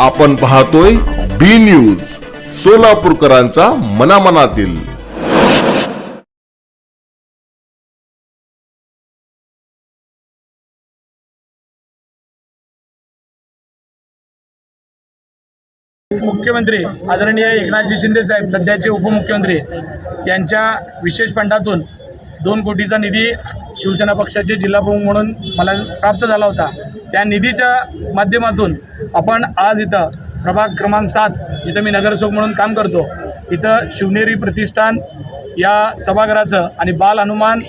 आपण पाहतोय बी न्यूज सोलापूरकरांचा मनामनातील. मुख्यमंत्री आदरणीय एकनाथजी शिंदे साहेब सध्याचे उपमुख्यमंत्री यांच्या विशेष फंडातून दोन कोटीचा निधी शिवसेना पक्षाचे जिल्हाप्रमुख म्हणून मला प्राप्त झाला होता. त्या निधीच्या माध्यमातून आपण आज इथं प्रभाग क्रमांक सात जिथं मी नगरसेवक म्हणून काम करतो. इथं शिवनेरी प्रतिष्ठान या सभागृहाचं आणि बाल हनुमान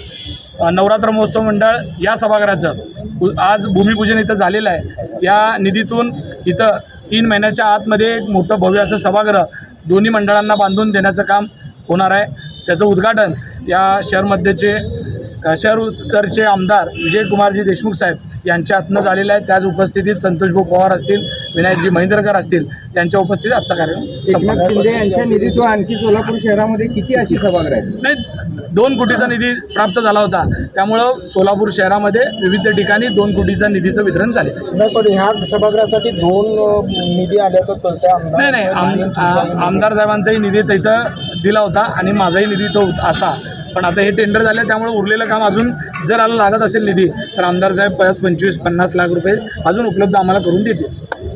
नवरात्र महोत्सव मंडळ या सभागृहाचं आज भूमिपूजन इथं झालेलं आहे. या निधीतून इथं तीन महिन्याच्या आतमध्ये एक मोठं भव्य असं सभागृह दोन्ही मंडळांना बांधून देण्याचं काम होणार आहे. त्याचं उद्घाटन या शहरमध्येचे शहर उत्तरचे आमदार विजयकुमारजी देशमुख साहेब यांच्या हातनं झालेलं आहे. त्याच उपस्थितीत संतोषभाऊ पवार असतील विनायकजी महेंद्रकर असतील यांच्या उपस्थितीत आजचा कार्यक्रम एकनाथ. शिंदे यांच्या निधीतून आणखी सोलापूर शहरामध्ये किती अशी सभागृह आहेत? नाही दोन कोटीचा निधी प्राप्त झाला होता. त्यामुळं सोलापूर शहरामध्ये विविध ठिकाणी दोन कोटीचा निधीचं वितरण झाले नाही पण ह्या सभागृहासाठी दोन निधी आल्याचं आमदार नाही नाही आमदार साहेबांचाही निधी तिथं दिला होता आणि माझाही निधी तो असा पण आता हे टेंडर झाले त्यामुळे उरलेलं काम अजून जर आला लागत असेल निधी तर आमदार साहेब परत पंचवीस पन्नास लाख रुपये अजून उपलब्ध आम्हाला करून देतील.